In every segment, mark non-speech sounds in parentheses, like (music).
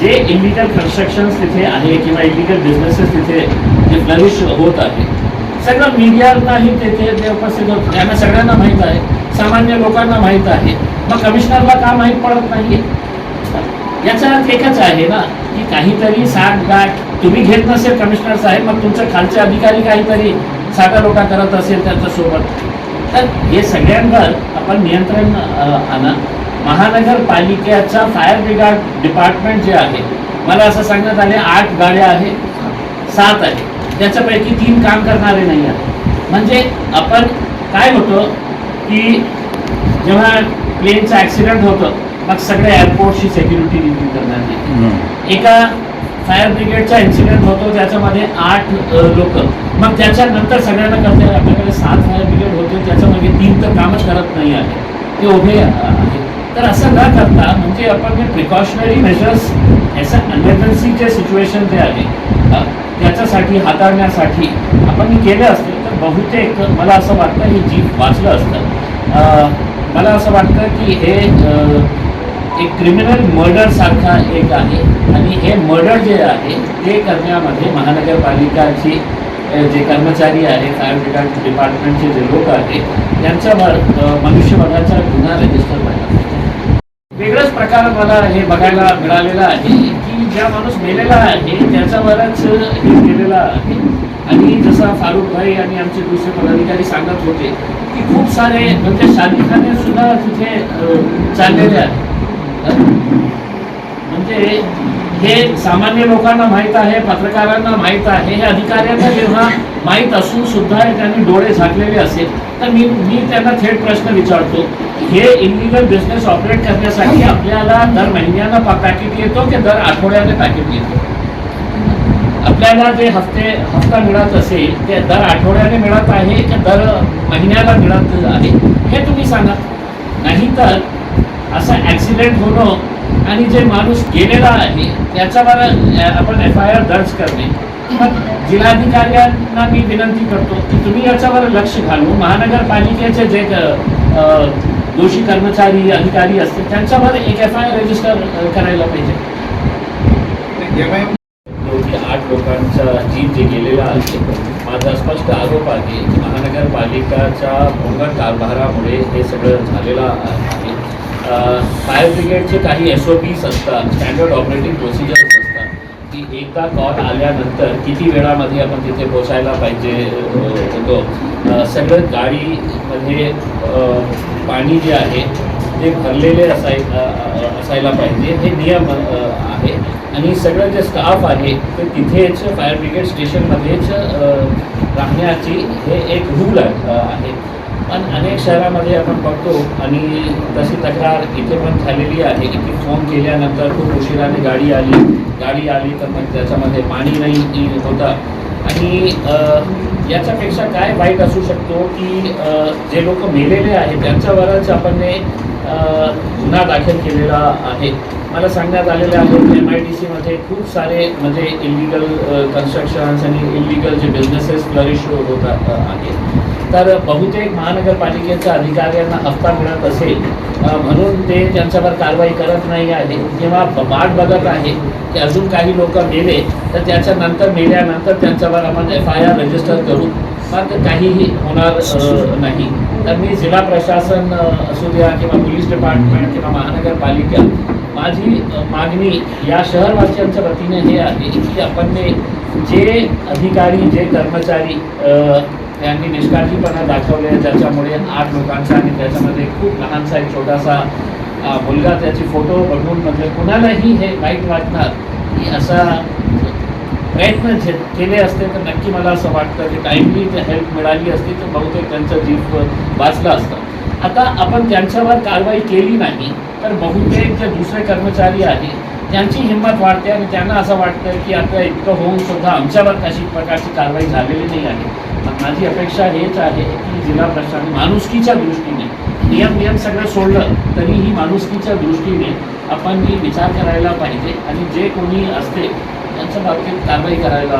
जे illegal construction तिथे आहे किंवा इलिगल बिझनेसेस तिथे जे फ्लरिश होत आहे, सगळं मीडियालाही तिथे ते उपस्थित होत त्यांना सगळ्यांना माहीत आहे, सामान्य लोकांना माहीत आहे. मग कमिशनरला का माहीत पडत नाहीये? याचा अर्थ एकच आहे ना की काहीतरी साठ गाठ तुम्ही घेत नसेल कमिशनर साहेब मग तुमच्या खालचे अधिकारी काहीतरी साठालोटा करत असेल त्यांच्यासोबत. तर हे सगळ्यांवर आपण नियंत्रण आणा. महानगरपालिकेचा फायर ब्रिगाड डिपार्टमेंट जे आहे मला असं सांगण्यात आले आठ गाड्या आहेत सात आहे. त्याच्यापैकी तीन काम करणारे नाही आहेत. म्हणजे आपण काय होतं की जेव्हा प्लेनचं ॲक्सिडेंट होतं मग सगळ्या एअरपोर्टची सेक्युरिटी रिव्ह्यू करण्यात येते. एका फायर ब्रिगेडचा इन्सिडेंट होतो त्याच्यामध्ये आठ लोक. मग त्याच्यानंतर सगळ्यांना कळते आपल्याकडे सात फायर ब्रिगेड होते त्याच्यामध्ये तीन तर कामच करत नाही आहे. ते उभे आहेत. तर असं न करता म्हणजे आपण जे प्रिकॉशनरी मेजर्स याचं इमर्जन्सीचे सिच्युएशन जे आहे अ, त्याच्यासाठी हाताळण्यासाठी आपण केलं असतं तर बहुतेक मला असं वाटतं हे जीव वाचलं असतं. अ, मला असं वाटतं की हे अ, एक क्रिमिनल मर्डर सारखा एक आहे. आणि हे मर्डर जे आहे ते करण्यामध्ये महानगरपालिकाची जे कर्मचारी आहे फायर ब्रिगेड डिपार्टमेंटचे जे लोक आहेत त्यांच्यावर मनुष्यबळाचा गुन्हा रजिस्टर व्हायला पाहिजे वेगळाच प्रकार मला हे बघायला मिळालेला आहे की ज्या माणूस मेलेला आहे त्याच्यावरच हे केलेलं आहे. आणि जसं फारुख भाई आणि आमचे दुसरे पदाधिकारी सांगत होते की खूप सारे म्हणजे शादीखाने सुद्धा तिथे चाललेले आहेत. म्हणजे हे सामान्य लोकांना माहीत आहे पत्रकारांना माहीत आहे हे अधिकाऱ्यांना जेव्हा माहीत असून सुद्धा त्यांनी डोळे झाकलेले असेल तर मी मी त्यांना थेट प्रश्न विचारतो हे इलिगल बिझनेस ऑपरेट करण्यासाठी आपल्याला दर महिन्याला पॅकेट येतो की दर आठवड्याला पॅकेट येतो? आपल्याला जे हफ्ते हफ्ता मिळत असेल ते दर आठवड्याने मिळत आहे की दर महिन्याला मिळत आहे हे तुम्ही सांगा. नाहीतर असं ॲक्सिडेंट होणं आणि जे माणूस गेलेला आहे त्याच्यावर आपण एफ आय आर दर्ज करणे. मग जिल्हाधिकाऱ्यांना मी विनंती करतो की तुम्ही याच्यावर लक्ष घालून महानगरपालिकेचे जे दोषी कर्मचारी अधिकारी असतील त्यांच्यावर एक एफ आय आर रजिस्टर करायला पाहिजे. आठ लोकांचा जीव जे गेलेला आहे माझा स्पष्ट आरोप आहे की महानगरपालिकाच्या भोंगट कारभारामुळे हे सगळं झालेलं आहे. फायर ब्रिगेडचे काही एस ओ पीज असतात स्टँडर्ड ऑपरेटिंग प्रोसिजर्स असतात. की एकदा कॉल आल्यानंतर किती वेळामध्ये आपण तिथे पोचायला पाहिजे होतो. सगळं गाडीमध्ये पाणी जे आहे ते भरलेले असाय असायला पाहिजे. हे नियम आहे. आणि सगळं जे स्टाफ आहे ते तिथेच फायर ब्रिगेड स्टेशनमध्येच राहण्याची हे एक रूल आहे. पण अनेक शहरामध्ये आपण बघतो आणि तशी तक्रार इथे पण झालेली आहे की फोन केल्यानंतर खूप उशिराने गाडी आली. गाडी आली तर मग त्याच्यामध्ये पाणी नाही होता. आणि याच्यापेक्षा काय वाईट असू शकतो की जे लोक मेलेले आहेत त्यांच्यावरच आपण गुन्हा दाखल केलेला आहे. मला सांगण्यात आलेलं आहे की एम आय टी सीमध्ये खूप सारे म्हणजे इलिगल कन्स्ट्रक्शन्स आणि इलिगल जे बिझनेसेस फ्लरिश होत आहेत तर बहुतेक महानगरपालिकेच्या अधिकाऱ्यांना हप्ता मिळत असेल म्हणून ते त्यांच्यावर कारवाई करत नाही आहे. किंवा वाट बघत आहे की अजून काही लोक मेले तर त्याच्यानंतर मेल्यानंतर त्यांच्यावर आपण एफ आय आर रजिस्टर करू. मात्र काहीही होणार नाही. तर मी जिल्हा प्रशासन असू द्या किंवा पोलीस डिपार्टमेंट किंवा महानगरपालिका माझी मागणी या शहरवासियांच्या वतीने हे आहे की आपण जे अधिकारी जे कर्मचारी त्यांनी निष्काळजीपणा दाखवले ज्याच्यामुळे आठ लोकांचा आणि त्याच्यामध्ये खूप लहानसा एक छोटासा मुलगा त्याचे फोटो बघून म्हणजे कुणालाही हे वाईट वाटणार की असा प्रयत्न झे केले असते तर नक्की मला असं वाटतं की टाईमली ते हेल्प मिळाली असती तर बहुतेक त्यांचं जीव वाचला असतं. आता आपण त्यांच्यावर कारवाई केली नाही तर बहुतेक जे दुसरे कर्मचारी आहेत त्यांची हिंमत वाढते आणि त्यांना असं वाटतं की आता इतकं होऊन सुद्धा आमच्यावर कशी प्रकारची कारवाई झालेली नाही आहे. माझी अपेक्षा हेच आहे की जिल्हा प्रशासन माणुसकीच्या दृष्टीने नियम नियम सगळं सोडलं तरीही माणुसकीच्या दृष्टीने आपण ही विचार करायला पाहिजे आणि जे कोणी असते त्यांच्या बाबतीत कारवाई करायला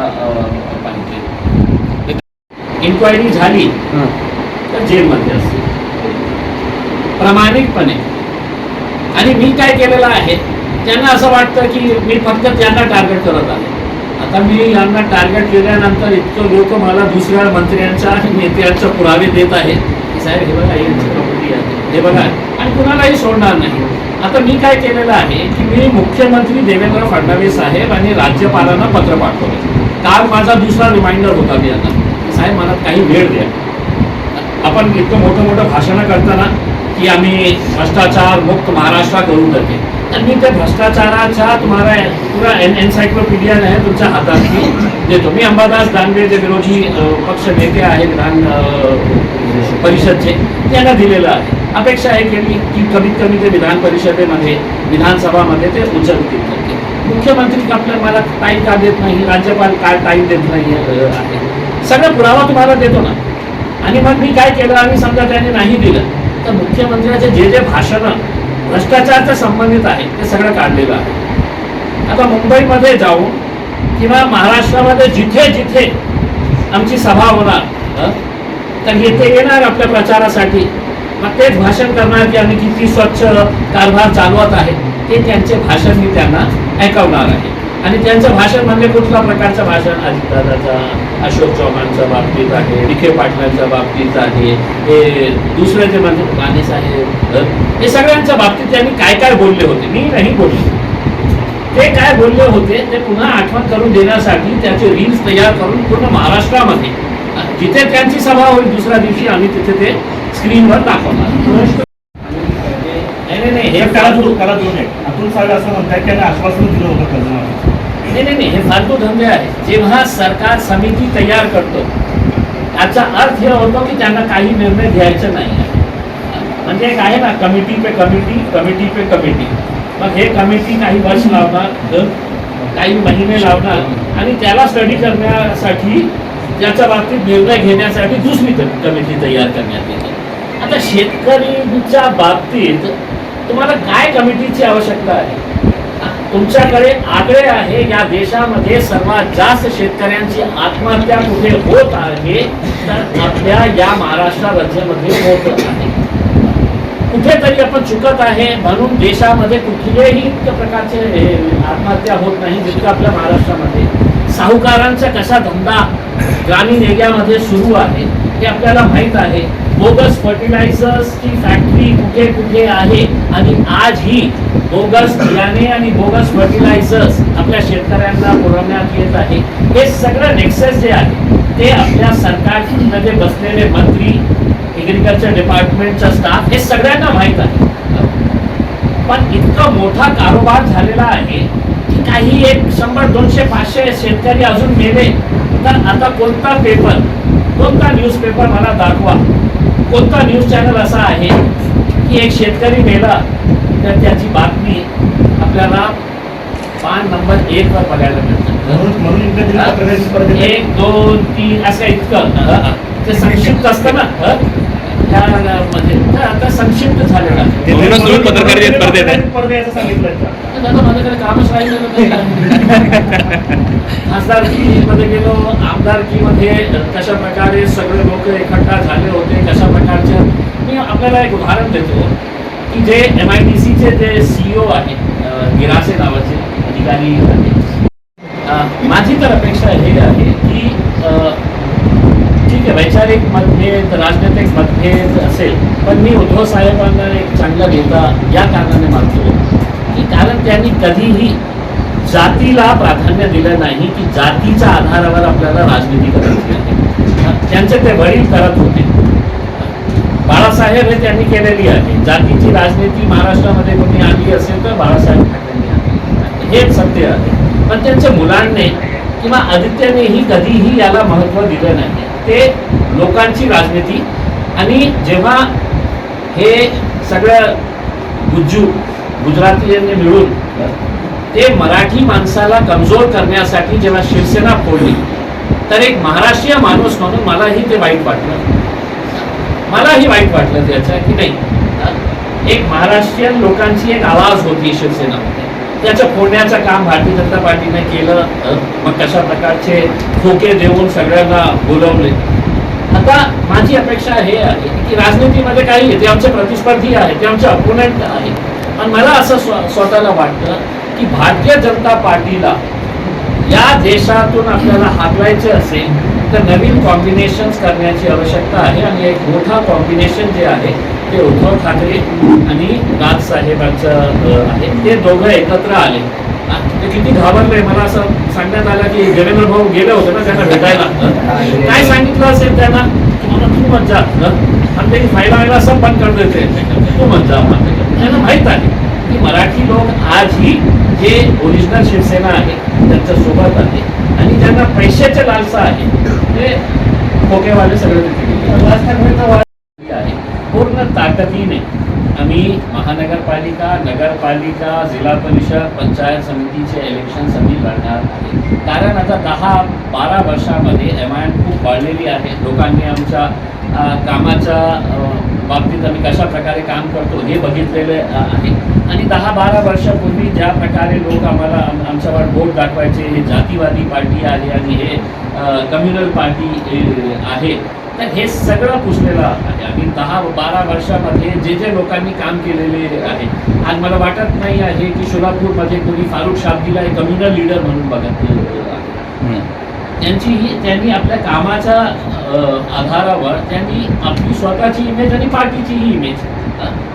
पाहिजे. इन्क्वायरी झाली तर जेलमध्ये असते. प्रामाणिकपणे. आणि मी काय केलेलं आहे? त्यांना असं वाटतं की मी फक्त त्यांना टार्गेट करत आहे. आता मी यांना टार्गेट केल्यानंतर इतकं लोक मला दुसऱ्या मंत्र्यांच्या आणि पुरावे देत आहेत. की साहेब हे बघा यांची प्रॉपर्टी आहे हे बघा आणि कुणालाही सोडणार नाही. आता मी काय केलेलं आहे की मी मुख्यमंत्री देवेंद्र फडणवीस साहेब आणि राज्यपालांना पत्र पाठवले. काल माझा दुसरा रिमाइंडर होता मी आता. साहेब मला काही वेळ द्या. आपण इतकं मोठं मोठं भाषणं करताना की आम्ही भ्रष्टाचार मुक्त महाराष्ट्र करू करते आणि त्या भ्रष्टाचाराच्या तुम्हाला पुरा एन एन्सायक्लोपीडिया आहे तुमच्या हातात मी देतो मी अंबादास दानवे जे विरोधी पक्ष नेते आहे विधान परिषदचे त्यांना दिलेलं आहे. अपेक्षा आहे केली की कमीत कमी ते विधान परिषदेमध्ये विधानसभामध्ये ते उचलतील. मुख्यमंत्री आपल्या मला टाईम का देत नाही राज्यपाल काय टाईम देत नाही आहे. सगळं पुरावा तुम्हाला देतो ना. आणि मग मी काय केलं? आणि समजा त्याने नाही दिलं. तर मुख्यमंत्र्याचे जे जे भाषणं भ्रष्टाचारच्या संबंधित आहे ते सगळं काढलेलं आहे. आता मुंबईमध्ये जाऊन किंवा महाराष्ट्रामध्ये जिथे जिथे आमची सभा होणार तर येथे येणार आपल्या प्रचारासाठी. मग तेच भाषण करणार की आम्ही किती स्वच्छ कारभार चालवत आहे ते त्यांचे भाषण मी त्यांना ऐकवणार आहे. आणि त्यांचं भाषण म्हणजे कुठल्या प्रकारचं भाषण? अजितदादाचा अशोक चव्हाणच्या बाबतीत आहे विखे पाटलांच्या बाबतीत आहे हे दुसरे जे म्हणजे माने साहेब हे सगळ्यांच्या बाबतीत त्यांनी काय काय बोलले होते? मी नाही बोलले. ते काय बोलले होते ते पुन्हा आठवण करून देण्यासाठी त्याचे रील्स तयार करून पूर्ण महाराष्ट्रामध्ये. जिथे त्यांची सभा होईल दुसऱ्या दिवशी आम्ही तिथे ते स्क्रीनवर दाखवणार. नाही नाही नाही हे करा त्याला दोन आहे अतुल साहेब असं म्हणतात की आश्वासन दिलं होतं कर्जमाफी नाही नाही नाही हे फालतू धंदे आहे. जेव्हा सरकार समिती तयार करतो याचा अर्थ हे होतो की त्यांना काही निर्णय घ्यायचे नाही. आहे. म्हणजे एक आहे ना कमिटी पे कमिटी कमिटी पे कमिटी मग हे कमिटी काही वर्ष लावणार काही महिने लावणार आणि त्याला स्टडी करण्यासाठी त्याच्या बाबतीत निर्णय घेण्यासाठी दुसरी कमिटी तयार करण्यात येते. आता शेतकरीच्या बाबतीत तुम्हाला काय कमिटीची आवश्यकता आहे? तुमच्याकडे आकडे आहे या देशामध्ये सर्वात जास्त शेतकऱ्यांची आत्महत्या कुठे होत आहे तर आपल्या या महाराष्ट्र राज्यामध्ये होत आहे. कुठेतरी आपण चुकत आहे म्हणून देशामध्ये कुठलेही इतक्या प्रकारचे आत्महत्या होत नाही जितकं आपल्या महाराष्ट्रामध्ये. साहूकारांचा कसा धंदा ग्रामीण एरियामध्ये सुरू आहे हे आपल्याला माहीत आहे. बोगस फर्टिलायझर्सची फॅक्टरी कुठे कुठे आहे आणि आज ही बोगस बियाणे आणि बोगस फर्टिलायझर्स आपल्या शेतकऱ्यांना पुरवण्यात येत आहे. हे सगळं नेक्सेस जे आहे ते आपल्या सरकारमध्ये बसलेले मंत्री एग्रिकल्चर डिपार्टमेंटचा स्टाफ हे सगळ्यांना माहीत आहे. पण इतका मोठा कारोबार झालेला आहे की काही एक शंभर दोनशे पाचशे शेतकरी अजून मेले. तर आता कोणता पेपर कोणता न्यूज पेपर मला दाखवा. कोणता न्यूज चॅनल असा आहे की एक शेतकरी मेला तर त्याची बातमी आपल्याला पान नंबर एक वर बघायला मिळते. एक दोन तीन असं इतकं. ते संक्षिप्त असतं ना? हं? आता संक्षिप्त झालेलं आहे म्हणूनच तुम्ही पत्रकारितेत परत येत आहे. परत यायचं सांगितलं आहे. दादा माझ्याकडे कामच राहिलेलं नाही (laughs) खासदारकीमध्ये गेलो आमदारकीमध्ये कशा प्रकारे सगळे लोक एकट्ठा झाले होते कशा प्रकारच्या मी आपल्याला एक उदाहरण देतो की जे एम आय डी सीचे जे सीईओ आहेत अं, गिरासे नावाचे अधिकारी आहेत माझी तर अपेक्षा हे आहे की ठीक आहे वैचारिक मतभेद राजनैतिक मतभेद असेल पण मी उद्धव साहेबांना एक चांगला नेता या कारणाने मानतो. की कारण त्यांनी कधीही जातीला प्राधान्य दिलं नाही की जातीच्या आधारावर आपल्याला राजनीती करायची आहे. त्यांचे ते वडील करत होते. बाळासाहेब हे त्यांनी केलेली आहे. जातीची राजनीती महाराष्ट्रामध्ये कोणी आली असेल तर बाळासाहेब ठाकरेंनी आली हेच सत्य आहे. पण त्यांच्या मुलांनी किंवा आदित्यानेही कधीही याला महत्त्व दिलं नाही. ते लोकांची राजनीती. आणि जेव्हा हे सगळं गुज्जू गुजरातीयांनी मिळून ते मराठी माणसाला कमजोर करण्यासाठी जेव्हा शिवसेना फोडली तर एक महाराष्ट्रीय माणूस म्हणून मलाही ते वाईट वाटलं. मलाही वाईट वाटलं त्याचं की नाही. एक महाराष्ट्रीयन लोकांची एक आवाज होती शिवसेनामध्ये त्याचं फोडण्याचं काम भारतीय जनता पार्टीने केलं मग कशा प्रकारचे खोके देऊन सगळ्यांना बोलवले. आता माझी अपेक्षा हे आहे की राजनीतीमध्ये काही ते आमचे प्रतिस्पर्धी आहे ते आमचे अपोनंट आहे पण मला असं स्व स्वतःला वाटतं की भारतीय जनता पार्टीला या देशातून आपल्याला हाकलायचे असेल तर नवीन कॉम्बिनेशन्स करण्याची आवश्यकता आहे आणि एक मोठा कॉम्बिनेशन जे आहे ते उद्धव ठाकरे आणि राजसाहेबांचं अ, आहे. ते दोघं एकत्र आले. ते किती घाबरले. मला असं सांगण्यात आलं की देवेंद्र भाऊ गेले होते ना त्यांना भेटायला. काय सांगितलं असेल त्यांना? तुम्हाला तू मज्जा आणि त्यांनी फायदा व्हायला असं बंद कर देते. तू मज्जा त्यांना माहीत आहे की मराठी लोक आजही जे ओरिजिनल शिवसेना आहे त्यांच्यासोबत आहे. आणि ज्यांना पैशाचे लालसा आहे ते खोकेवाले सगळे तिथे गेले. पूर्ण ताकदीने आम्ही महानगरपालिका नगरपालिका जिल्हा परिषद पंचायत समितीचे इलेक्शन्स आम्ही लढणार आहे. कारण आता दहा बारा वर्षामध्ये एम आय एम खूप वाढलेली आहे. लोकांनी आमच्या कामाच्या बाबतीत आम्ही कशा प्रकारे काम करतो हे बघितलेलं आहे. आणि दहा बारा वर्षापूर्वी ज्या प्रकारे लोक आम्हाला आमच्यावर बोट दाखवायचे हे जातीवादी पार्टी आहे आणि हे कम्युनल पार्टी आहे. तर हे सगळं पुसलेलं आहे. आणि दहा बारा वर्षामध्ये जे जे लोकांनी काम केलेले आहे. आणि मला वाटत नाही आहे की सोलापूरमध्ये कोणी फारुख शाब्दीला एक कम्युनल लीडर म्हणून बघत आहे. त्यांची ही त्यांनी आपल्या कामाच्या आधारावर त्यांनी आपली स्वतःची इमेज आणि पार्टीचीही इमेज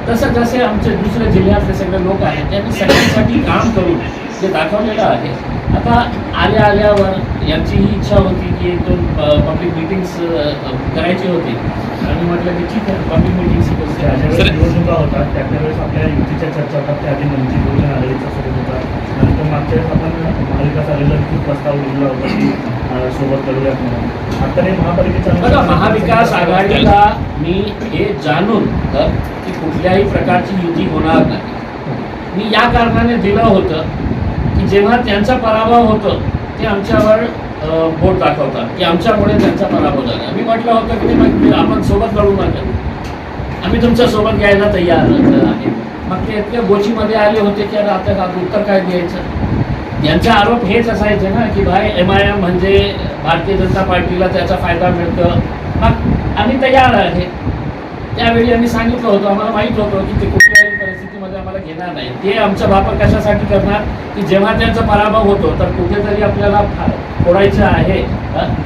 तसं जसे आमचे दुसऱ्या जिल्ह्यातले सगळे लोक आहेत त्यांनी सगळ्यांसाठी काम करून जे दाखवलेलं आहे. आता आल्या आल्यावर यांची ही इच्छा होती की एक दोन पब्लिक मिटिंग्स करायची होती. आणि म्हटलं की ठीक आहे पब्लिक मिटिंग्स ज्यावेळेस सर- निवडणुका होतात त्यातल्या त्यावेळेस आपल्या युतीच्या चर्चा होतात त्या आधी वंचित बहुजन आघाडीचा सुरू होता नंतर मागच्या वेळेस आपण महाविकास आघाडीला खूप प्रस्ताव दिला होता की सोबत करूयात म्हणून आता हे महापालिकेच्या बघा महाविकास आघाडीला मी हे जाणून की कुठल्याही प्रकारची युती होणार नाही. मी या कारणाने दिलं होतं की जेव्हा त्यांचा पराभव होतो ते आमच्यावर बोट दाखवतात की आमच्यामुळे त्यांचा पराभव झाला. मी म्हटलं होतं की मग आपण सोबत लढू नका. आम्ही तुमच्यासोबत घ्यायला तयार आहे. मग ते इतक्या गोचीमध्ये आले होते की आता आता उत्तर काय द्यायचं? यांचा आरोप हेच असायचे ना की भाई एम आय एम म्हणजे भारतीय जनता पार्टीला त्याचा फायदा मिळतो. मग आम्ही तयार आहे. त्यावेळी आम्ही सांगितलं होतं आम्हाला माहीत होतं की ते कुठल्याही परिस्थितीमध्ये आम्हाला घेणार नाही. ते आमचा वापर कशासाठी करणार? की जेव्हा त्यांचा पराभव होतो तर कुठेतरी आपल्याला फोडायचं आहे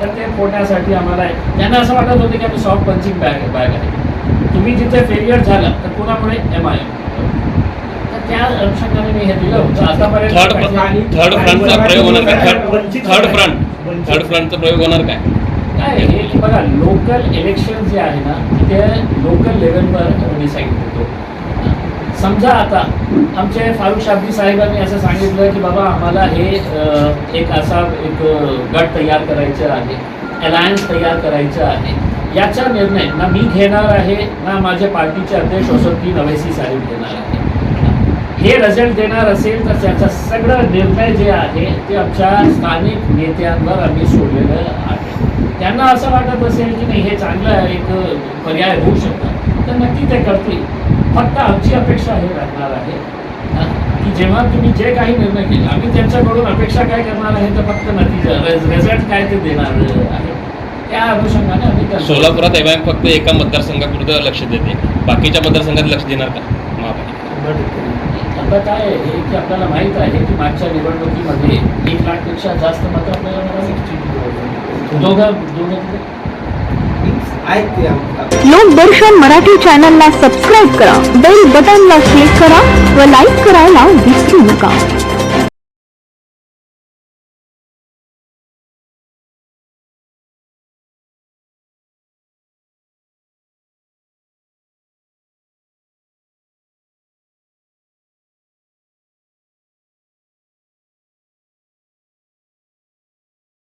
तर ते फोडण्यासाठी आम्हाला त्यांना असं वाटत होतं की आम्ही सॉफ्ट पंचिंग बॅग बॅग आहे. तुम्ही जिथे फेलियर झाला तर कोणामुळे एम आय एम तर त्या अनुषंगाने मी हे दिलं होतं आतापर्यंत थर्ड थर्ड फ्रंटचा प्रयोग होणार काय थर्ड थर्ड फ्रंट थर्ड फ्रंटचा प्रयोग होणार काय? काय बघा लोकल इलेक्शन जे आहे ना ते लोकल लेवलवर डिसाईड होतो. समजा आता आमचे फारुख शाब्दी साहेबांनी असं सांगितलं की बाबा आम्हाला हे एक असा एक गट तयार करायचं आहे अलायन्स तयार करायचं आहे. याचा निर्णय ना मी घेणार आहे ना माझे पार्टीचे अध्यक्ष वसंती नवेसी साहेब घेणार आहे हे रिझल्ट देणार असेल तर त्याचा सगळं निर्णय जे आहे ते आमच्या स्थानिक नेत्यांवर आम्ही सोडलेलं आहे. त्यांना असं वाटत असेल की नाही हे चांगलं एक पर्याय होऊ शकतं. तर नक्की ते करतील. फक्त आमची अपेक्षा हे राहणार आहे हा, की जेव्हा तुम्ही जे काही निर्णय केले आम्ही त्यांच्याकडून अपेक्षा काय करणार आहे तर फक्त नतीजा रिझल्ट काय ते देणार आहे. त्या अनुषंगाने आम्ही सोलापुरात एम फक्त एका मतदारसंघापुरतं लक्ष देते. बाकीच्या मतदारसंघात लक्ष देणार का? महापालिका मुद्दा काय आहे की आपल्याला माहीत आहे की मागच्या निवडणुकीमध्ये एक लाखपेक्षा जास्त मतं आपल्याला मिळाली. दोघं दोघं लोकदर्शन मराठी चॅनलला सबस्क्राईब करा बेल बटनला क्लिक करा व लाईक करायला विसरू नका.